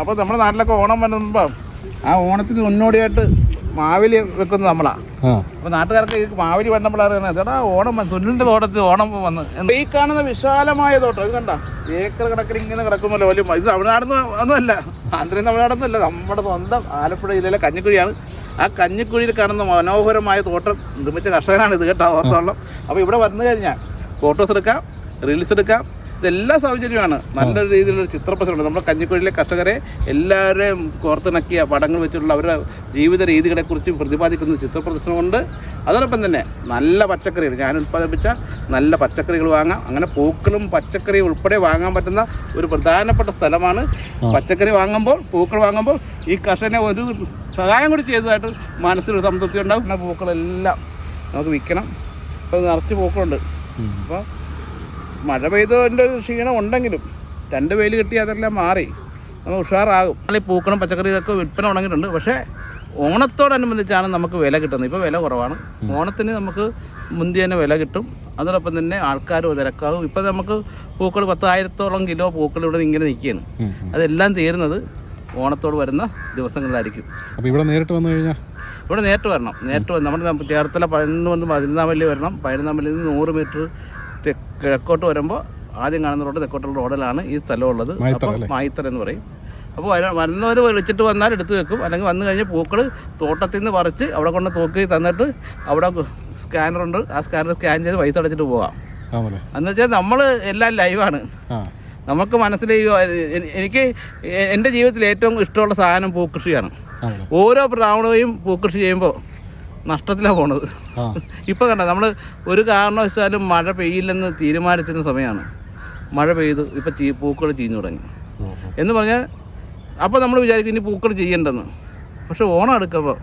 അപ്പോൾ നമ്മുടെ നാട്ടിലൊക്കെ ഓണം വരുമ്പോൾ ആ ഓണത്തിന് മുന്നോടിയായിട്ട് മാവിലി വെക്കുന്നത് നമ്മളാ. അപ്പൊ നാട്ടുകാർക്ക് ഈ മാവിലി വന്നപ്പോഴാണ് ചേട്ടാ ഓണം സുനിലിന്റെ തോട്ടത്തിൽ ഓണം വന്ന്. ഈ കാണുന്ന വിശാലമായ തോട്ടം ഇത് കണ്ട? ഏക്കർ കണക്കിന് ഇങ്ങനെ കിടക്കുമല്ലോ വലിയ ഇത് തമിഴ്നാടൊന്നും ഒന്നുമല്ല. ആന്ധ്രയും തമിഴ്നാടൊന്നുമല്ല നമ്മുടെ സ്വന്തം ആലപ്പുഴ ജില്ലയിലെ കഞ്ഞിക്കുഴിയാണ്. ആ കഞ്ഞിക്കുഴിയിൽ കാണുന്ന മനോഹരമായ തോട്ടം നിർമ്മിച്ച കർഷകനാണ് ഇത് കേട്ടോ ഓർത്തോളം അപ്പൊ ഇവിടെ വന്നു കഴിഞ്ഞാൽ ഫോട്ടോസ് എടുക്കാം റീൽസ് എടുക്കാം ഇതെല്ലാം സൗജന്യമാണ് നല്ലൊരു രീതിയിലുള്ള ചിത്രപ്രദർശനമുണ്ട്. നമ്മുടെ കഞ്ഞിക്കുഴിയിലെ കർഷകരെ എല്ലാവരെയും കോർത്തിണക്കിയ പടങ്ങൾ വെച്ചിട്ടുള്ള അവരുടെ ജീവിത രീതികളെക്കുറിച്ച് പ്രതിപാദിക്കുന്ന ചിത്രപ്രദർശനമുണ്ട്. അതോടൊപ്പം തന്നെ നല്ല പച്ചക്കറികൾ. ഞാൻ ഉൽപ്പാദിപ്പിച്ച നല്ല പച്ചക്കറികൾ വാങ്ങാം. അങ്ങനെ പൂക്കളും പച്ചക്കറിയും ഉൾപ്പെടെ വാങ്ങാൻ പറ്റുന്ന ഒരു പ്രധാനപ്പെട്ട സ്ഥലമാണ്. പച്ചക്കറി വാങ്ങുമ്പോൾ പൂക്കൾ വാങ്ങുമ്പോൾ ഈ കർഷകനെ ഒരു സഹായം കൂടി ചെയ്തതായിട്ട് മനസ്സിലൊരു സംതൃപ്തി ഉണ്ടാകും. ആ പൂക്കളെല്ലാം നമുക്ക് വിൽക്കണം. അപ്പോൾ നിറച്ച് പൂക്കളുണ്ട്. അപ്പോൾ മഴ പെയ്തതിന്റെ ഒരു ക്ഷീണം ഉണ്ടെങ്കിലും രണ്ട് വെയിൽ കിട്ടി അതെല്ലാം മാറി. നമ്മൾ ഉഷാറാകും. ഈ പൂക്കളും പച്ചക്കറി ഇതൊക്കെ വിൽപ്പന തുടങ്ങിയിട്ടുണ്ട്. പക്ഷേ ഓണത്തോടനുബന്ധിച്ചാണ് നമുക്ക് വില കിട്ടുന്നത്. ഇപ്പോൾ വില കുറവാണ്. ഓണത്തിന് നമുക്ക് മുന്തി തന്നെ വില കിട്ടും. അതോടൊപ്പം തന്നെ ആൾക്കാർ തിരക്കാവും ഇപ്പോൾ നമുക്ക് പൂക്കൾ പത്തായിരത്തോളം കിലോ പൂക്കൾ ഇവിടെ ഇങ്ങനെ നിൽക്കുകയാണ്. അതെല്ലാം തീരുന്നത് ഓണത്തോട് വരുന്ന ദിവസങ്ങളിലായിരിക്കും. അപ്പോൾ ഇവിടെ നേരിട്ട് വന്നു കഴിഞ്ഞാൽ ഇവിടെ നേരിട്ട് വരണം. നേരിട്ട് വന്ന് നമ്മുടെ ചേർത്തല പതിനൊന്ന് വന്ന് പതിനൊന്നാം പള്ളി വരണം. പതിനൊന്നാം പള്ളിയിൽ നിന്ന് നൂറ് മീറ്റർ കിഴക്കോട്ട് വരുമ്പോൾ ആദ്യം കാണുന്ന റോഡ് തെക്കോട്ടുള്ള റോഡിലാണ് ഈ സ്ഥലം ഉള്ളത്. മായിത്തറ മായിത്തറ എന്ന് പറയും. അപ്പോൾ വരുന്നവർ വിളിച്ചിട്ട് വന്നാൽ എടുത്ത് വെക്കും. അല്ലെങ്കിൽ വന്നു കഴിഞ്ഞാൽ പൂക്കൾ തോട്ടത്തിൽ നിന്ന് പറിച്ച് അവിടെ കൊണ്ട് തൂക്കി തന്നിട്ട് അവിടെ സ്കാനറുണ്ട് ആ സ്കാനർ സ്കാൻ ചെയ്ത് പൈസ അടച്ചിട്ട് പോകാം എന്ന് വെച്ചാൽ നമ്മൾ എല്ലാം ലൈവാണ് നമുക്ക് മനസ്സിൽ എനിക്ക് എന്റെ ജീവിതത്തിൽ ഏറ്റവും ഇഷ്ടമുള്ള സാധനം പൂക്കൃഷിയാണ്. ഓരോ പ്രാവണയും പൂക്കൃഷി ചെയ്യുമ്പോൾ നഷ്ടത്തിലാണ് പോണത്. ഇപ്പൊ ഇപ്പോൾ കണ്ട നമ്മൾ ഒരു കാരണവശാലും മഴ പെയ്യില്ലെന്ന് തീരുമാനിച്ചിരുന്ന സമയമാണ് മഴ പെയ്തു ഇപ്പോൾ ചീ പൂക്കൾ ചീഞ്ഞു തുടങ്ങി. എന്ന് പറഞ്ഞാൽ അപ്പോൾ നമ്മൾ വിചാരിക്കും ഇനി പൂക്കൾ ചെയ്യണ്ടെന്ന്. പക്ഷെ ഓണം എടുക്കുമ്പോൾ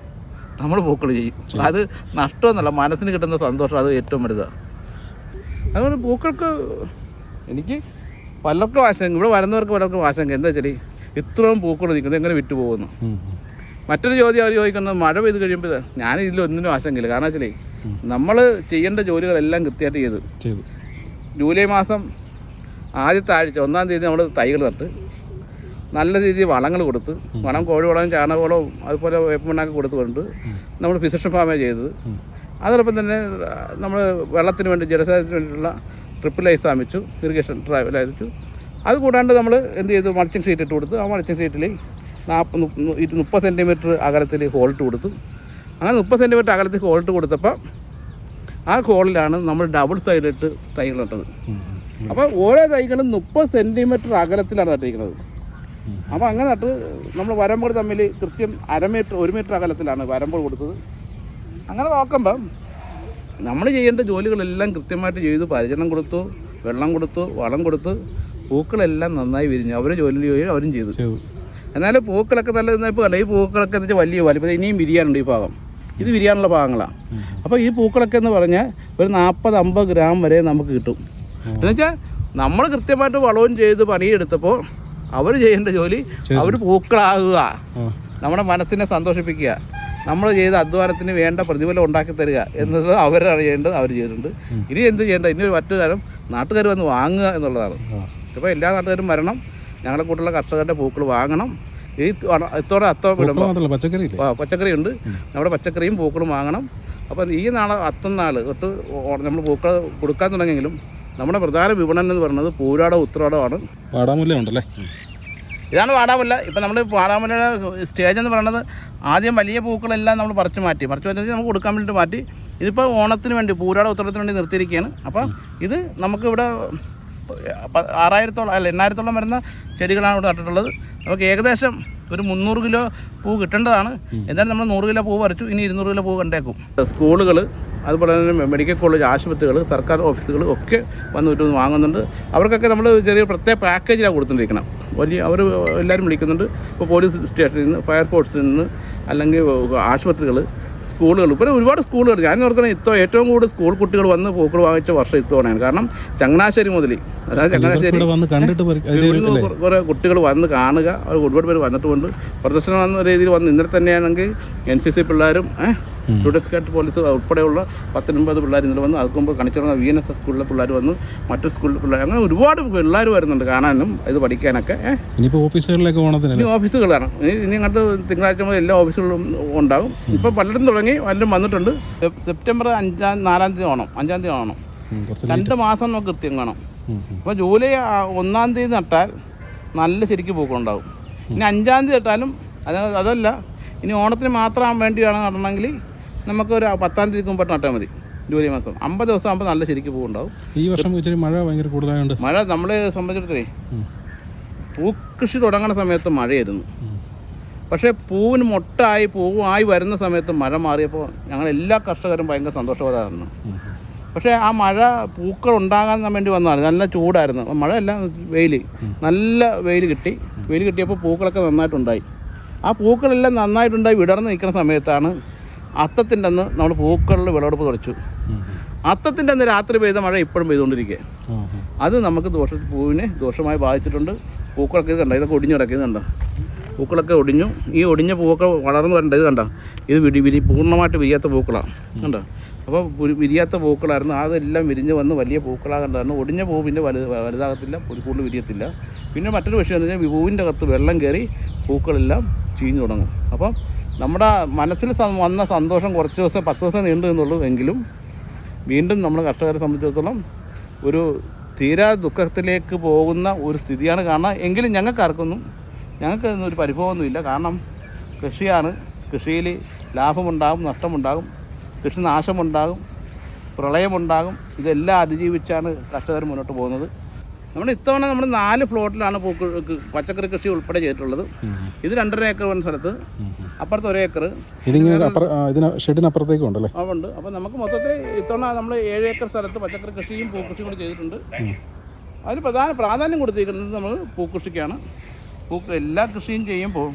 നമ്മൾ പൂക്കൾ ചെയ്യും. അത് നഷ്ടമൊന്നുമല്ല മനസ്സിന് കിട്ടുന്ന സന്തോഷം അത് ഏറ്റവും വലുതാണ് അതുകൊണ്ട് പൂക്കൾക്ക് എനിക്ക് പലർക്കും ആശങ്ക ഇവിടെ വരുന്നവർക്ക് പലർക്കും ആശങ്ക. എന്താ വെച്ചാൽ ഇത്രയും പൂക്കൾ നിൽക്കുന്നത് എങ്ങനെ വിറ്റ് പോകുന്നു ഉം, ഉം. മറ്റൊരു ചോദ്യം അവർ ചോദിക്കുന്നത് മഴ പെയ്ത് കഴിയുമ്പോൾ ഞാൻ ഇതിൽ ഒന്നിനും ആശങ്കയില്ല. കാരണം വെച്ചാലേ നമ്മൾ ചെയ്യേണ്ട ജോലികളെല്ലാം കൃത്യമായിട്ട് ചെയ്തു. ചെയ്തു. ജൂലൈ മാസം ആദ്യത്തെ ആഴ്ച ഒന്നാം തീയതി നമ്മൾ തൈകൾ നട്ട് നല്ല രീതിയിൽ വളങ്ങൾ കൊടുത്ത് വളം കോഴിവളവും ചാണകവളവും അതുപോലെ വേപ്പമണ്ണൊക്കെ കൊടുത്തുകൊണ്ട് നമ്മൾ ഫിസിഷൻ ഫാമേ ചെയ്തത്. അതോടൊപ്പം തന്നെ നമ്മൾ വെള്ളത്തിന് വേണ്ടി ജലസേചനത്തിന് വേണ്ടിയിട്ടുള്ള ട്രിപ്പിൾ ലൈസ് സ്ഥാപിച്ചു ഇറിഗേഷൻ ട്രാവൽ അയച്ചു അത് കൂടാണ്ട് നമ്മൾ എന്ത് ചെയ്തു? മൾച്ചിങ് ഷീറ്റ് ഇട്ട് കൊടുത്തു. ആ മൾച്ചിങ് ഷീറ്റിൽ നാൽപ്പത് മുപ്പത് സെന്റിമീറ്റർ അകലത്തിൽ ഹോൾട്ട് കൊടുത്തു. അങ്ങനെ മുപ്പത് സെന്റിമീറ്റർ അകലത്തിൽ ഹോൾട്ട് കൊടുത്തപ്പോൾ ആ ഹോളിലാണ് നമ്മൾ ഡബിൾ സൈഡിട്ട് തൈകൾ നട്ടത്. അപ്പോൾ ഓരോ തൈകളും മുപ്പത് സെന്റിമീറ്റർ അകലത്തിലാണ് നട്ടിരിക്കുന്നത്. അപ്പോൾ അങ്ങനെ നട്ട് നമ്മൾ വരമ്പോൾ തമ്മിൽ കൃത്യം അര മീറ്റർ ഒരു മീറ്റർ അകലത്തിലാണ് വരമ്പോൾ കൊടുത്തത്. അങ്ങനെ നോക്കുമ്പം നമ്മൾ ചെയ്യേണ്ട ജോലികളെല്ലാം കൃത്യമായിട്ട് ചെയ്തു. പരിചരണം കൊടുത്തു വെള്ളം കൊടുത്തു വളം കൊടുത്തു പൂക്കളെല്ലാം നന്നായി വിരിഞ്ഞു. അവർ ജോലി ചെയ്യും അവരും ചെയ്തു. എന്നാലും പൂക്കളൊക്കെ നല്ല ഇപ്പോൾ കണ്ട? ഈ പൂക്കളൊക്കെ എന്ന് വെച്ചാൽ വലിയ വലിപ്പം ഇനിയും വിരിയാനുണ്ട് ഈ ഭാഗം. ഇത് വിരിയാനുള്ള ഭാഗങ്ങളാണ് അപ്പോൾ ഈ പൂക്കളൊക്കെ എന്ന് പറഞ്ഞാൽ ഒരു നാൽപ്പത് അമ്പത് ഗ്രാം വരെ നമുക്ക് കിട്ടും. എന്നുവെച്ചാൽ നമ്മൾ കൃത്യമായിട്ട് വളവും ചെയ്ത് പണിയെടുത്തപ്പോൾ അവർ ചെയ്യേണ്ട ജോലി അവർ പൂക്കളാകുക. നമ്മുടെ മനസ്സിനെ സന്തോഷിപ്പിക്കുക. നമ്മൾ ചെയ്ത അധ്വാനത്തിന് വേണ്ട പ്രതിഫലം ഉണ്ടാക്കി തരിക എന്നത് അവരാണ് ചെയ്യേണ്ടത് അവർ ചെയ്തിട്ടുണ്ട്. ഇനി എന്ത് ചെയ്യേണ്ടത് ഇനി ഒരു മറ്റു തരം നാട്ടുകാർ വന്ന് വാങ്ങുക എന്നുള്ളതാണ്. ഇപ്പോൾ എല്ലാ നാട്ടുകാരും വരണം. ഞങ്ങളുടെ കൂട്ടുള്ള കർഷകരുടെ പൂക്കൾ വാങ്ങണം. ഈ ഇത്തോടെ അത്തം വിടുമ്പോൾ പച്ചക്കറി പച്ചക്കറി ഉണ്ട് നമ്മുടെ പച്ചക്കറിയും പൂക്കളും വാങ്ങണം. അപ്പം ഈ നാളെ അത്തം നാൾ തൊട്ട് നമ്മൾ പൂക്കൾ കൊടുക്കാൻ തുടങ്ങിയെങ്കിലും നമ്മുടെ പ്രധാന വിപണനം എന്ന് പറയുന്നത് പൂരാടം ഉത്രാടമാണ്. വാടാമുല്ല ഉണ്ടല്ലേ ഇതാണ് വാടാമുല്ല. ഇപ്പം നമ്മൾ വാടാമുല്ലയുടെ സ്റ്റേജ് എന്ന് പറയുന്നത് ആദ്യം വലിയ പൂക്കളെല്ലാം നമ്മൾ പറിച്ച് മാറ്റി. പറിച്ച് മാറ്റി നമുക്ക് കൊടുക്കാൻ വേണ്ടിയിട്ട് മാറ്റി. ഇതിപ്പോൾ ഓണത്തിന് വേണ്ടി പൂരാട ഉത്തരത്തിന് വേണ്ടി നിർത്തിയിരിക്കുകയാണ്. അപ്പോൾ ഇത് നമുക്കിവിടെ ആറായിരത്തോളം അല്ല എണ്ണായിരത്തോളം വരുന്ന ചെടികളാണ് ഇവിടെ നട്ടിട്ടുള്ളത്. നമുക്ക് ഏകദേശം ഒരു മുന്നൂറ് കിലോ പൂ കിട്ടേണ്ടതാണ്. എന്തായാലും നമ്മൾ നൂറ് കിലോ പൂ പറിച്ചു ഇനി ഇരുന്നൂറ് കിലോ പൂ കണ്ടേക്കും. സ്കൂളുകൾ അതുപോലെ തന്നെ മെഡിക്കൽ കോളേജ് ആശുപത്രികൾ സർക്കാർ ഓഫീസുകൾ ഒക്കെ വന്ന് വിട്ട് വാങ്ങുന്നുണ്ട്. അവർക്കൊക്കെ നമ്മൾ ചെറിയ പ്രത്യേക പാക്കേജിലാണ് കൊടുത്തുകൊണ്ടിരിക്കണം. വലിയ അവർ എല്ലാവരും വിളിക്കുന്നുണ്ട്. ഇപ്പോൾ പോലീസ് സ്റ്റേഷനിൽ നിന്ന് ഫയർഫോഴ്സിൽ നിന്ന് അല്ലെങ്കിൽ ആശുപത്രികൾ സ്കൂളുകൾ ഇപ്പോൾ ഒരുപാട് സ്കൂളുകൾ. ഞാൻ ഓർക്കുന്നത് ഇത്തോ ഏറ്റവും കൂടുതൽ സ്കൂൾ കുട്ടികൾ വന്ന് പൂക്കൾ വാങ്ങിച്ച വർഷം ഇത്തവണയാണ്. കാരണം ചങ്ങനാശ്ശേരി മുതൽ അതായത് ചങ്ങനാശ്ശേരി കുറേ വന്ന് കുട്ടികൾ വന്ന് കാണുക. അവർ ഒരുപാട് പേര് വന്നിട്ടുമുണ്ട്. പ്രദർശനം എന്ന രീതിയിൽ വന്ന് ഇന്നലെ തന്നെയാണെങ്കിൽ എൻ സി സി പിള്ളേരും സ്റ്റുഡൻസ് കാറ്റ് പോലീസ് ഉൾപ്പെടെയുള്ള പത്തൊൻപത് പിള്ളേർ ഇന്നലെ വന്ന് അതുക്കുമ്പോൾ മുമ്പ് കണിച്ചിറങ്ങ വി എൻ എസ് എസ് സ്കൂളിലെ പിള്ളേർ വന്ന് മറ്റു സ്കൂളിലെ പിള്ളേർ അങ്ങനെ ഒരുപാട് പിള്ളേർ വരുന്നുണ്ട് കാണാനും ഇത് പഠിക്കാനൊക്കെ. ഇനിയിപ്പോൾ ഓഫീസുകളിലേക്ക് ഓണത്തിന് ഇനി ഓഫീസുകളാണ്. ഇനി ഇനി അങ്ങനത്തെ തിങ്കളാഴ്ച മുതൽ എല്ലാ ഓഫീസുകളും ഉണ്ടാകും. ഇപ്പോൾ പലരും തുടങ്ങി പലരും വന്നിട്ടുണ്ട്. സെപ്- സെപ്റ്റംബർ അഞ്ചാം നാലാം തീയതി ഓണം അഞ്ചാം തീയതി ഓണം രണ്ട് മാസം നമുക്ക് കൃത്യം കാണാം. അപ്പോൾ ജൂലൈ ഒന്നാം തീയതി നട്ടാൽ നല്ല ശരിക്ക് പൂക്കളുണ്ടാവും ഇനി അഞ്ചാം തീയതി നട്ടാലും അത് അതല്ല. ഇനി ഓണത്തിന് മാത്രം വേണ്ടിയാണ് നടണമെങ്കിൽ നമുക്കൊരു പത്താം തീയതി മുമ്പ് നട്ടാൽ മതി ജൂലൈ മാസം. അമ്പത് ദിവസം ആകുമ്പോൾ നല്ല ശരിക്ക് പൂവുണ്ടാവും. ഈ വർഷം ഇച്ചിരി മഴ ഭയങ്കര കൂടുതലായതുകൊണ്ട് മഴ നമ്മളെ സംബന്ധിച്ചിടത്തേ പൂക്കൃഷി തുടങ്ങുന്ന സമയത്ത് മഴയായിരുന്നു. പക്ഷേ പൂവിന് മൊട്ടായി പൂവായി വരുന്ന സമയത്ത് മഴ മാറിയപ്പോൾ ഞങ്ങൾ എല്ലാ കർഷകരും ഭയങ്കര സന്തോഷവാദമായിരുന്നു പക്ഷേ ആ മഴ പൂക്കൾ ഉണ്ടാകാൻ വേണ്ടി വന്നതാണ്. നല്ല ചൂടായിരുന്നു. മഴ മഴയല്ല വെയിൽ നല്ല വെയിൽ കിട്ടി. വെയിൽ കിട്ടിയപ്പോൾ പൂക്കളൊക്കെ നന്നായിട്ടുണ്ടായി. ആ പൂക്കളെല്ലാം നന്നായിട്ടുണ്ടായി വിടർന്ന് നിൽക്കുന്ന സമയത്താണ് അത്തത്തിന്റെ അന്ന് നമ്മൾ പൂക്കളിൽ വിളവെടുപ്പ് തുടച്ചു. അത്തത്തിന്റെ അന്ന് രാത്രി പെയ്ത മഴ ഇപ്പോഴും പെയ്തുകൊണ്ടിരിക്കുക. അത് നമുക്ക് ദോഷ പൂവിനെ ദോഷമായി ബാധിച്ചിട്ടുണ്ട്. പൂക്കളൊക്കെ ഇത് കണ്ട? ഇതൊക്കെ ഒടിഞ്ഞു കിടക്കുന്നത് കണ്ട? പൂക്കളൊക്കെ ഒടിഞ്ഞു. ഈ ഒടിഞ്ഞ പൂവൊക്കെ വളർന്നു വരേണ്ട ഇത് കണ്ട? ഇത് വിരി വിരി പൂർണമായിട്ട് വിരിയാത്ത പൂക്കളാണ് കണ്ട? അപ്പോൾ വിരിയാത്ത പൂക്കളായിരുന്നു. അതെല്ലാം വിരിഞ്ഞ് വന്ന് വലിയ പൂക്കളാകണ്ടായിരുന്നു ഒടിഞ്ഞ പൂ പിന്നെ വലുത് വലുതാകത്തില്ല. ഒരു കൂടുതൽ വിരിയത്തില്ല. പിന്നെ മറ്റൊരു വിഷയം എന്ന് വെച്ചാൽ പൂവിന്റെ അകത്ത് വെള്ളം കയറി പൂക്കളെല്ലാം ചീഞ്ഞു തുടങ്ങും. അപ്പം നമ്മുടെ മനസ്സിൽ വന്ന സന്തോഷം കുറച്ച് ദിവസം പത്ത് ദിവസം നീണ്ടു എന്നുള്ളൂ എങ്കിലും വീണ്ടും നമ്മൾ കർഷകരെ സംബന്ധിച്ചിടത്തോളം ഒരു തീരാ ദുഃഖത്തിലേക്ക് പോകുന്ന ഒരു സ്ഥിതിയാണ് കാരണം എങ്കിലും ഞങ്ങൾക്ക് ആർക്കൊന്നും ഞങ്ങൾക്ക് ഒരു പരിഭവമൊന്നുമില്ല. കാരണം കൃഷിയാണ്. കൃഷിയിൽ ലാഭമുണ്ടാകും നഷ്ടമുണ്ടാകും. കൃഷി നാശമുണ്ടാകും പ്രളയമുണ്ടാകും. ഇതെല്ലാം അതിജീവിച്ചാണ് കർഷകർ മുന്നോട്ട് പോകുന്നത്. നമ്മൾ ഇത്തവണ നമ്മൾ നാല് പ്ലോട്ടിലാണ് പൂക്കൾ പച്ചക്കറി കൃഷി ഉൾപ്പെടെ ചെയ്തിട്ടുള്ളത്. ഇത് രണ്ടര ഏക്കർ വൻ സ്ഥലത്ത്. അപ്പുറത്ത് ഒരു ഏക്കർ ഇതിങ്ങനെ ഇതിന് ഷെഡിനപ്പുറത്തേക്കും ഉണ്ടല്ലേ? ഉണ്ട്. അപ്പോൾ നമുക്ക് മൊത്തത്തിൽ ഇത്തവണ നമ്മൾ ഏഴ് ഏക്കർ സ്ഥലത്ത് പച്ചക്കറി കൃഷിയും പൂക്കൃഷിയും കൂടി ചെയ്തിട്ടുണ്ട്. അതിന് പ്രധാന പ്രാധാന്യം കൊടുത്തിരിക്കുന്നത് നമ്മൾ പൂക്കൃഷിക്കാണ്. പൂ എല്ലാ കൃഷിയും ചെയ്യുമ്പോൾ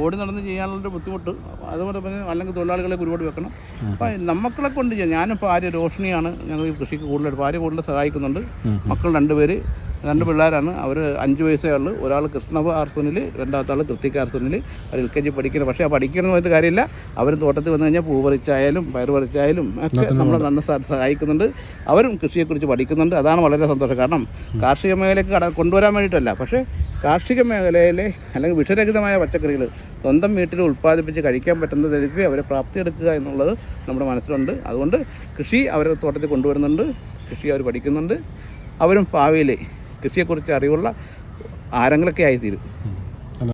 ഓടി നടന്ന് ചെയ്യാനുള്ളൊരു ബുദ്ധിമുട്ട്. അതുപോലെ തന്നെ അല്ലെങ്കിൽ തൊഴിലാളികളെ ഒരുപാട് വെക്കണം. അപ്പം നമ്മളെ കൊണ്ട് ചെയ്യാം. ഞാനും ആര്യ രോഷിണിയാണ് ഞങ്ങൾ ഈ കൃഷിക്ക് കൂടുതൽ ഭാര്യ കൂടുതൽ സഹായിക്കുന്നുണ്ട്. മക്കൾ രണ്ടുപേര്. രണ്ട് പിള്ളേരാണ്. അവർ അഞ്ച് വയസ്സേ ഉള്ളൂ. ഒരാൾ കൃഷ്ണവ ആർസനിൽ രണ്ടാമത്തെ ആൾ കൃത്തിക ആർസനിൽ അവർ എൽ കെ ജി പഠിക്കണം പക്ഷേ ആ പഠിക്കണം പറഞ്ഞ കാര്യമില്ല. അവർ തോട്ടത്തിൽ വന്നു കഴിഞ്ഞാൽ പൂ പറിച്ചായാലും പയർ പറിച്ചായാലും ഒക്കെ നമ്മളെ നന്ന സഹായിക്കുന്നുണ്ട്. അവരും കൃഷിയെക്കുറിച്ച് പഠിക്കുന്നുണ്ട്. അതാണ് വളരെ സന്തോഷം. കാരണം കാർഷിക മേഖലയ്ക്ക് കട കൊണ്ടുവരാൻ വേണ്ടിയിട്ടല്ല. പക്ഷേ കാർഷിക മേഖലയിലെ അല്ലെങ്കിൽ വിഷരഹിതമായ പച്ചക്കറികൾ സ്വന്തം വീട്ടിൽ ഉൽപ്പാദിപ്പിച്ച് കഴിക്കാൻ പറ്റുന്ന തരത്തിൽ അവരെ പ്രാപ്തിയെടുക്കുക എന്നുള്ളത് നമ്മുടെ മനസ്സിലുണ്ട്. അതുകൊണ്ട് കൃഷി അവരെ തോട്ടത്തിൽ കൊണ്ടുവരുന്നുണ്ട്. കൃഷി അവർ പഠിക്കുന്നുണ്ട്. അവരും ഭാവിയിൽ കൃഷിയെക്കുറിച്ച് അറിവുള്ള ആരങ്ങളൊക്കെ ആയിത്തീരും.